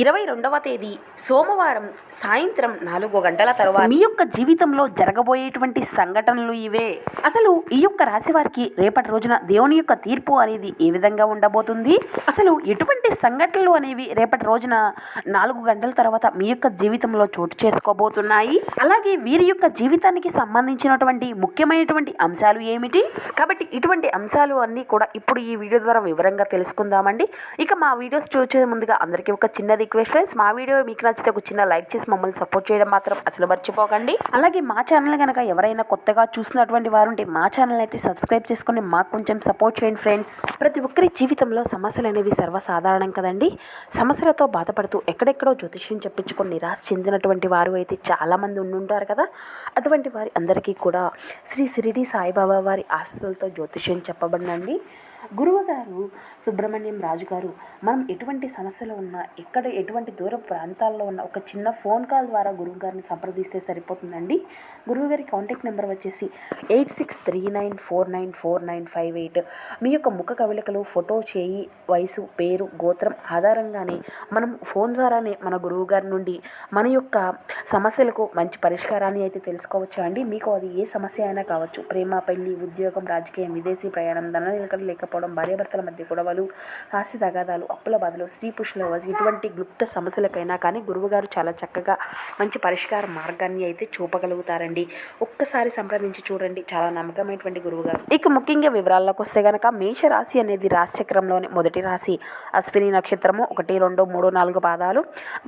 ఇరవై రెండవ తేదీ సోమవారం సాయంత్రం నాలుగు గంటల తర్వాత. మీ యొక్క జీవితంలో జరగబోయేటువంటి సంఘటనలు ఇవే. అసలు ఈ యొక్క రాశి వారికి రేపటి రోజున దేవుని యొక్క తీర్పు అనేది ఏ విధంగా ఉండబోతుంది? అసలు ఎటువంటి సంఘటనలు అనేవి రేపటి రోజున నాలుగు గంటల తర్వాత మీ యొక్క జీవితంలో చోటు చేసుకోబోతున్నాయి? అలాగే వీరి యొక్క జీవితానికి సంబంధించినటువంటి ముఖ్యమైనటువంటి అంశాలు ఏమిటి? కాబట్టి ఇటువంటి అంశాలు అన్నీ కూడా ఇప్పుడు ఈ వీడియో ద్వారా వివరంగా తెలుసుకుందామండి. ఇక మా వీడియోస్ చూసే ముందుగా అందరికీ ఒక చిన్నది రిక్వెస్ట్ ఫ్రెండ్స్ మా వీడియో మీకు నచ్చితే ఒక చిన్న లైక్ చేసి మమ్మల్ని సపోర్ట్ చేయడం మాత్రం అసలు మర్చిపోకండి. అలాగే మా ఛానల్ కనుక ఎవరైనా కొత్తగా చూసినటువంటి వారు ఉంటే మా ఛానల్ అయితే సబ్స్క్రైబ్ చేసుకొని మాకు కొంచెం సపోర్ట్ చేయండి ఫ్రెండ్స్. ప్రతి ఒక్కరి జీవితంలో సమస్యలు అనేవి సర్వసాధారణం కదండి. సమస్యలతో బాధపడుతూ ఎక్కడెక్కడో జ్యోతిష్యం చెప్పించుకొని నిరాశ చెందినటువంటి వారు అయితే చాలామంది ఉండుంటారు కదా. అటువంటి వారి అందరికీ కూడా శ్రీ సిరిడి సాయిబాబా వారి ఆస్తులతో జ్యోతిష్యం చెప్పబడినండి. గురువు గారు సుబ్రహ్మణ్యం రాజు గారు మనం ఎటువంటి సమస్యలు ఉన్నా ఎక్కడ ఎటువంటి దూర ప్రాంతాల్లో ఉన్న ఒక చిన్న ఫోన్ కాల్ ద్వారా గురువు గారిని సంప్రదిస్తే సరిపోతుందండి. గురువు గారి కాంటాక్ట్ నెంబర్ వచ్చేసి eight six three nine four nine four nine five eight. మీ యొక్క ముఖ కవలికలు ఫోటో చేయి వయసు పేరు గోత్రం ఆధారంగానే మనం ఫోన్ ద్వారానే మన గురువు గారి నుండి మన యొక్క సమస్యలకు మంచి పరిష్కారాన్ని అయితే తెలుసుకోవచ్చు అండి? మీకు అది ఏ సమస్య అయినా కావచ్చు. ప్రేమ పెళ్ళి ఉద్యోగం రాజకీయం విదేశీ ప్రయాణం ధన నిలకడ లేకపోవడం భార్యాభర్తల మధ్య గొడవలు ఆస్తి తగాదాలు అప్పుల బాధలు స్త్రీ పురుషుల వయసు ఇటువంటి గుప్త సమస్యలకైనా కానీ గురువుగారు చాలా చక్కగా మంచి పరిష్కార మార్గాన్ని అయితే చూపగలుగుతారండి. ఒక్కసారి సంప్రదించి చూడండి. చాలా నమ్మకమైనటువంటి గురువుగారు. ఇక ముఖ్యంగా వివరాల్లోకి వస్తే గనక మేష రాశి అనేది రాశిచక్రంలోని మొదటి రాశి. అశ్విని నక్షత్రము ఒకటి రెండు మూడు నాలుగు పాదాలు.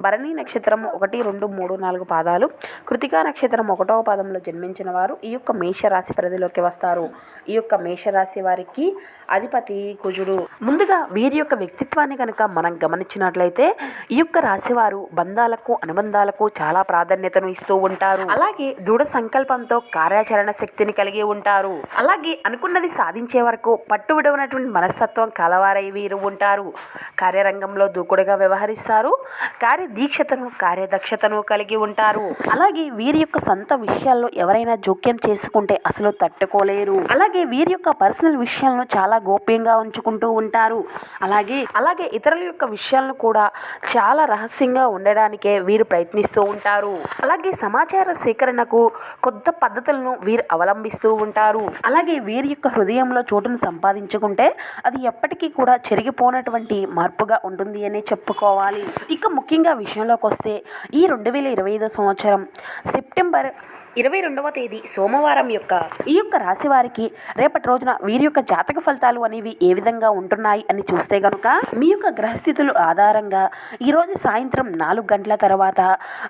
భరణి నక్షత్రము ఒకటి రెండు మూడు నాలుగు పాదాలు. కృతికా నక్షత్రం ఒకటవ పాదంలో జన్మించిన వారు ఈ యొక్క మేషరాశి పరిధిలోకి వస్తారు. ఈ యొక్క మేషరాశి వారికి అధిపతి కుజుడు. ముందుగా వీరి యొక్క వ్యక్తిత్వాన్ని కనుక మనం గమనించినట్లయితే ఈ యొక్క రాశివారు బంధాలకు అనుబంధాలకు చాలా ప్రాధాన్యతను ఇస్తూ ఉంటారు. అలాగే దృఢ సంకల్పంతో కార్యాచరణ శక్తిని కలిగి ఉంటారు. అలాగే అనుకున్నది సాధించే వరకు పట్టు విడవనటువంటి మనస్తత్వం కలవారై వీరు ఉంటారు. కార్యరంగంలో దూకుడుగా వ్యవహరిస్తారు. కార్యదీక్షతను కార్యదక్షతను కలిగి ఉంటారు. అలాగే వీరి యొక్క సొంత విషయాల్లో ఎవరైనా జోక్యం చేసుకుంటే అసలు తట్టుకోలేరు. అలాగే వీరి యొక్క పర్సనల్ విషయాలను చాలా చాలా గోప్యంగా ఉంచుకుంటూ ఉంటారు. అలాగే అలాగే ఇతరుల యొక్క విషయాలను కూడా చాలా రహస్యంగా ఉండడానికే వీరు ప్రయత్నిస్తూ ఉంటారు. అలాగే సమాచార సేకరణకు కొత్త పద్ధతులను వీరు అవలంబిస్తూ ఉంటారు. అలాగే వీరి యొక్క హృదయంలో చోటును సంపాదించుకుంటే అది ఎప్పటికీ కూడా చెరిగిపోనటువంటి మార్పుగా ఉంటుంది అని చెప్పుకోవాలి. ఇక ముఖ్యంగా విషయంలోకి వస్తే ఈ రెండు వేల ఇరవై ఐదో సంవత్సరం సెప్టెంబర్ ఇరవై రెండవ తేదీ సోమవారం యొక్క ఈ యొక్క రాశి వారికి రేపటి రోజున వీరి యొక్క జాతక ఫలితాలు అనేవి ఏ విధంగా ఉంటున్నాయి అని చూస్తే గనుక మీ యొక్క గ్రహస్థితులు ఆధారంగా ఈరోజు సాయంత్రం నాలుగు గంటల తర్వాత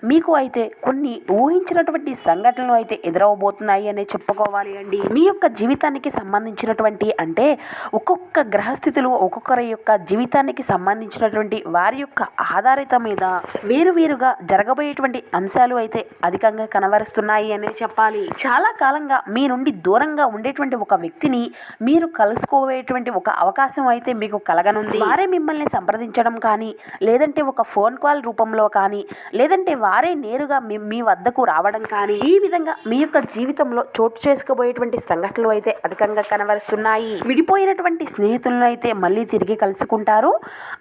మీకు అయితే కొన్ని ఊహించినటువంటి సంఘటనలు అయితే ఎదురవబోతున్నాయి అనే చెప్పుకోవాలి అండి. మీ యొక్క జీవితానికి సంబంధించినటువంటి అంటే ఒక్కొక్క గ్రహస్థితులు ఒక్కొక్కరి యొక్క జీవితానికి సంబంధించినటువంటి వారి యొక్క ఆధారిత మీద వేరువేరుగా జరగబోయేటువంటి అంశాలు అయితే అధికంగా కనబరుస్తున్నాయి అనేది చెప్పాలి. చాలా కాలంగా మీ నుండి దూరంగా ఉండేటువంటి ఒక వ్యక్తిని మీరు కలుసుకోవేటువంటి ఒక అవకాశం అయితే మీకు కలగనుంది. వారే మిమ్మల్ని సంప్రదించడం కానీ లేదంటే ఒక ఫోన్ కాల్ రూపంలో కానీ లేదంటే వారే నేరుగా మీ మీ వద్దకు రావడం కానీ ఈ విధంగా మీ యొక్క జీవితంలో చోటు చేసుకోబోయేటువంటి సంఘటనలు అయితే అధికంగా కనబరుస్తున్నాయి. విడిపోయినటువంటి స్నేహితులను అయితే మళ్ళీ తిరిగి కలుసుకుంటారు.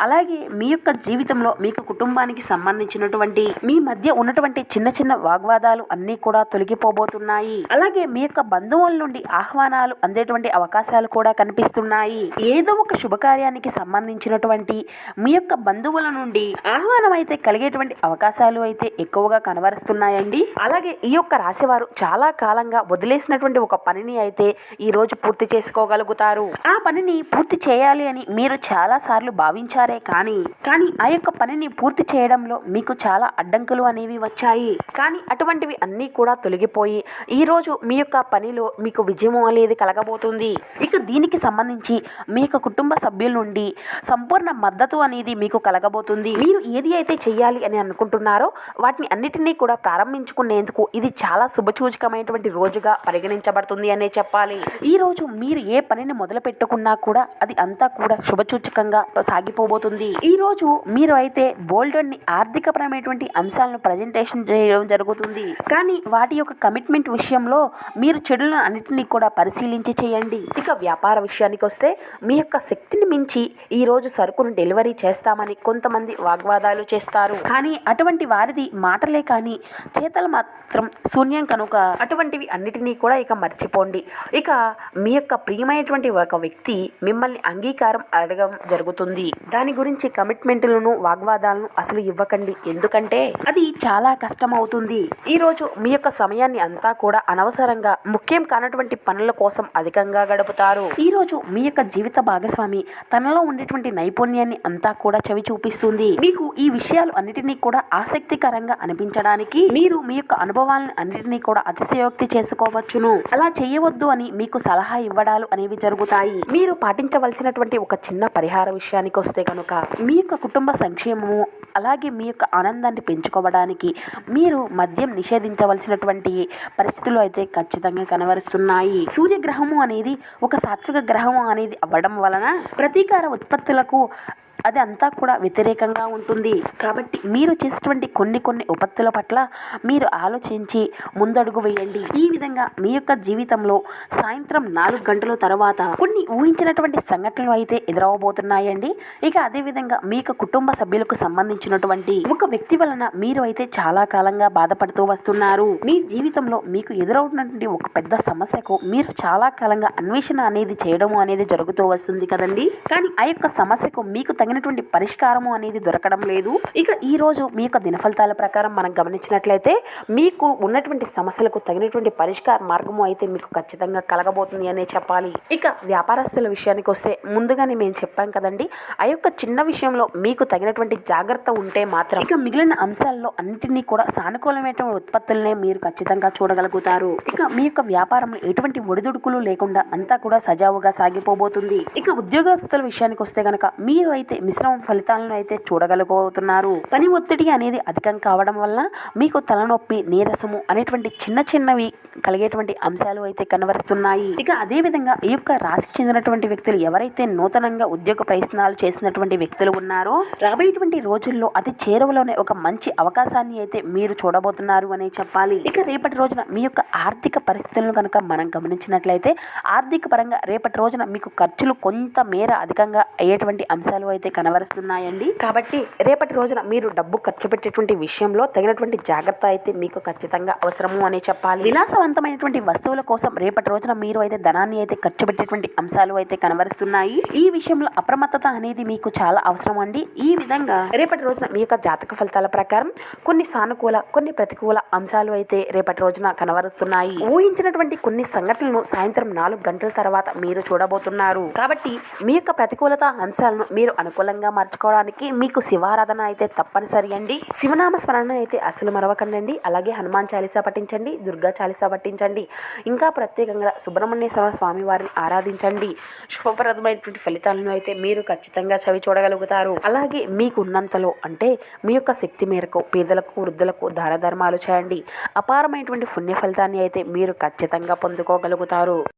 అలాగే మీ యొక్క జీవితంలో మీకు కుటుంబానికి సంబంధించినటువంటి మీ మధ్య ఉన్నటువంటి చిన్న చిన్న వాగ్వాదాలు అన్నీ కూడా తొలగిపోబోతున్నాయి. అలాగే మీ యొక్క బంధువుల నుండి ఆహ్వానాలు అందేటువంటి అవకాశాలు కూడా కనిపిస్తున్నాయి. ఏదో ఒక శుభకార్యానికి సంబంధించినటువంటి మీ యొక్క బంధువుల నుండి ఆహ్వానం అయితే కలిగేటువంటి అవకాశాలు అయితే ఎక్కువగా కనబరుస్తున్నాయండి. అలాగే ఈ యొక్క రాశివారు చాలా కాలంగా వదిలేసినటువంటి ఒక పనిని అయితే ఈ రోజు పూర్తి చేసుకోగలుగుతారు. ఆ పనిని పూర్తి చేయాలి అని మీరు చాలా సార్లు భావించారే కానీ కానీ ఆ యొక్క పనిని పూర్తి చేయడంలో మీకు చాలా అడ్డంకులు అనేవి వచ్చాయి. కానీ అటువంటివి అన్నీ కూడా తొలి తొలగిపోయి ఈరోజు మీ యొక్క పనిలో మీకు విజయం అనేది కలగబోతుంది. ఇక దీనికి సంబంధించి మీ యొక్క కుటుంబ సభ్యుల నుండి సంపూర్ణ మద్దతు అనేది మీకు కలగబోతుంది. మీరు ఏది అయితే చేయాలి అని అనుకుంటున్నారో వాటిని అన్నిటినీ కూడా ప్రారంభించుకునేందుకు ఇది చాలా శుభసూచకమైనటువంటి రోజుగా పరిగణించబడుతుంది అనే చెప్పాలి. ఈ రోజు మీరు ఏ పనిని మొదలు పెట్టుకున్నా కూడా అది అంతా కూడా శుభసూచకంగా సాగిపోబోతుంది. ఈ రోజు మీరు అయితే బోల్డన్ని ఆర్థికపరమైనటువంటి అంశాలను ప్రజెంటేషన్ చేయడం జరుగుతుంది. కానీ వాటి యొక్క కమిట్మెంట్ విషయంలో మీరు చెడులను అన్నింటినీ కూడా పరిశీలించి చేయండి. ఇక వ్యాపార విషయానికి వస్తే మీ యొక్క శక్తిని మించి ఈ రోజు సరుకును డెలివరీ చేస్తామని కొంతమంది వాగ్వాదాలు చేస్తారు. కానీ అటువంటి వారిది మాటలే కానీ చేతలు మాత్రం శూన్యం కనుక అటువంటివి అన్నిటినీ కూడా ఇక మర్చిపోండి. ఇక మీ యొక్క ప్రియమైనటువంటి ఒక వ్యక్తి మిమ్మల్ని అంగీకారం అడగడం జరుగుతుంది. దాని గురించి కమిట్మెంట్లను వాగ్వాదాలను అసలు ఇవ్వకండి. ఎందుకంటే అది చాలా కష్టం అవుతుంది ఈ రోజు మీ యొక్క సమయాన్ని అంతా కూడా అనవసరంగా ముఖ్యం కానటువంటి పనుల కోసం అధికంగా గడుపుతారు. ఈరోజు మీ యొక్క జీవిత భాగస్వామి తనలో ఉండేటువంటి నైపుణ్యాన్ని అంతా కూడా చవి చూపిస్తుంది. మీకు ఈ విషయాలు అన్నిటినీ కూడా ఆసక్తికరంగా అనిపించడానికి మీరు మీ యొక్క అనుభవాలను అన్నిటినీ కూడా అతిశయోక్తి చేసుకోవచ్చును. అలా చేయవద్దు అని మీకు సలహా ఇవ్వడాలు అనేవి జరుగుతాయి. మీరు పాటించవలసినటువంటి ఒక చిన్న పరిహార విషయానికి వస్తే కనుక మీ యొక్క కుటుంబ సంక్షేమము అలాగే మీ యొక్క ఆనందాన్ని పెంచుకోవడానికి మీరు మద్యం నిషేధించవలసినటువంటి పరిస్థితులు అయితే ఖచ్చితంగా కనబరుస్తున్నాయి. సూర్యగ్రహము అనేది ఒక సాత్విక గ్రహము అనేది అవ్వడం వలన ప్రతీకార ఉత్పత్తులకు అది అంతా కూడా వ్యతిరేకంగా ఉంటుంది. కాబట్టి మీరు చేసేటువంటి కొన్ని కొన్ని ఉపత్తుల పట్ల మీరు ఆలోచించి ముందడుగు వేయండి. ఈ విధంగా మీ యొక్క జీవితంలో సాయంత్రం నాలుగు గంటల తర్వాత కొన్ని ఊహించినటువంటి సంఘటనలు అయితే ఎదురవబోతున్నాయండి. ఇక అదేవిధంగా మీ యొక్క కుటుంబ సభ్యులకు సంబంధించినటువంటి ఒక వ్యక్తి వలన మీరు అయితే చాలా కాలంగా బాధపడుతూ వస్తున్నారు. మీ జీవితంలో మీకు ఎదురవుతున్నటువంటి ఒక పెద్ద సమస్యకు మీరు చాలా కాలంగా అన్వేషణ అనేది చేయడము అనేది జరుగుతూ వస్తుంది కదండి. కానీ ఆ యొక్క సమస్యకు మీకు తగినటువంటి పరిష్కారము అనేది దొరకడం లేదు. ఇక ఈ రోజు మీ యొక్క దినఫలితాల ప్రకారం మనం గమనించినట్లయితే మీకు ఉన్నటువంటి సమస్యలకు తగినటువంటి పరిష్కార మార్గము అయితే మీకు ఖచ్చితంగా కలగబోతుంది అనే చెప్పాలి. ఇక వ్యాపారస్తుల విషయానికి వస్తే ముందుగానే మేము చెప్పాం కదండి ఆ యొక్క చిన్న విషయంలో మీకు తగినటువంటి జాగ్రత్త ఉంటే మాత్రం ఇక మిగిలిన అంశాల్లో అన్నింటినీ కూడా సానుకూలమైనటువంటి ఉత్పత్తులనే మీరు ఖచ్చితంగా చూడగలుగుతారు. ఇక మీ యొక్క వ్యాపారంలో ఎటువంటి ఒడిదుడుకులు లేకుండా అంతా కూడా సజావుగా సాగిపోబోతుంది. ఇక ఉద్యోగస్తుల విషయానికి వస్తే కనుక మీరు అయితే మిశ్రమ ఫలితాలను అయితే చూడగలుగుతున్నారు. పని ఒత్తిడి అనేది అధికం కావడం వల్ల మీకు తలనొప్పి నీరసము అనేటువంటి చిన్న చిన్నవి కలిగేటువంటి అంశాలు అయితే కనబరుస్తున్నాయి. ఇక అదే విధంగా ఈ యొక్క రాశికి చెందినటువంటి వ్యక్తులు ఎవరైతే నూతనంగా ఉద్యోగ ప్రయత్నాలు చేసినటువంటి వ్యక్తులు ఉన్నారో రాబోయేటువంటి రోజుల్లో అతి చేరువలోనే ఒక మంచి అవకాశాన్ని అయితే మీరు చూడబోతున్నారు అనే చెప్పాలి. ఇక రేపటి రోజున మీ యొక్క ఆర్థిక పరిస్థితులను కనుక మనం గమనించినట్లయితే ఆర్థిక పరంగా రేపటి రోజున మీకు ఖర్చులు కొంత మేర అధికంగా అయ్యేటువంటి అంశాలు అయితే కనబరుస్తున్నాయండి కాబట్టి రేపటి రోజున మీరు డబ్బు ఖర్చు పెట్టేటువంటి విషయంలో తగినటువంటి జాగ్రత్త అయితే మీకు ఖచ్చితంగా అవసరము అనే చెప్పాలి. విలాసవంతమైనటువంటి వస్తువుల కోసం రేపటి రోజున మీరు అయితే ధనాన్ని అయితే ఖర్చు పెట్టేటువంటి అంశాలు అయితే కనబరుస్తున్నాయి ఈ విషయంలో అప్రమత్తత అనేది మీకు చాలా అవసరం అండి. ఈ విధంగా రేపటి రోజున మీ యొక్క జాతక ఫలితాల ప్రకారం కొన్ని సానుకూల కొన్ని ప్రతికూల అంశాలు అయితే రేపటి రోజున కనబరుస్తున్నాయి ఊహించినటువంటి కొన్ని సంఘటనలను సాయంత్రం నాలుగు గంటల తర్వాత మీరు చూడబోతున్నారు. కాబట్టి మీ యొక్క ప్రతికూలత అంశాలను మీరు అనుకూలంగా మార్చుకోవడానికి మీకు శివారాధన అయితే తప్పనిసరి అండి. శివనామ స్మరణ అయితే అసలు మరవకండి అలాగే హనుమాన్ చాలీసా పఠించండి దుర్గా చాలీసా పఠించండి ఇంకా ప్రత్యేకంగా సుబ్రహ్మణ్యేశ్వర స్వామి వారిని ఆరాధించండి. శుభప్రదమైనటువంటి ఫలితాలను అయితే మీరు ఖచ్చితంగా చవి చూడగలుగుతారు. అలాగే మీకు ఉన్నంతలో అంటే మీ యొక్క శక్తి మేరకు పేదలకు వృద్ధులకు దాన ధర్మాలు చేయండి. అపారమైనటువంటి పుణ్య ఫలితాన్ని అయితే మీరు ఖచ్చితంగా పొందుకోగలుగుతారు.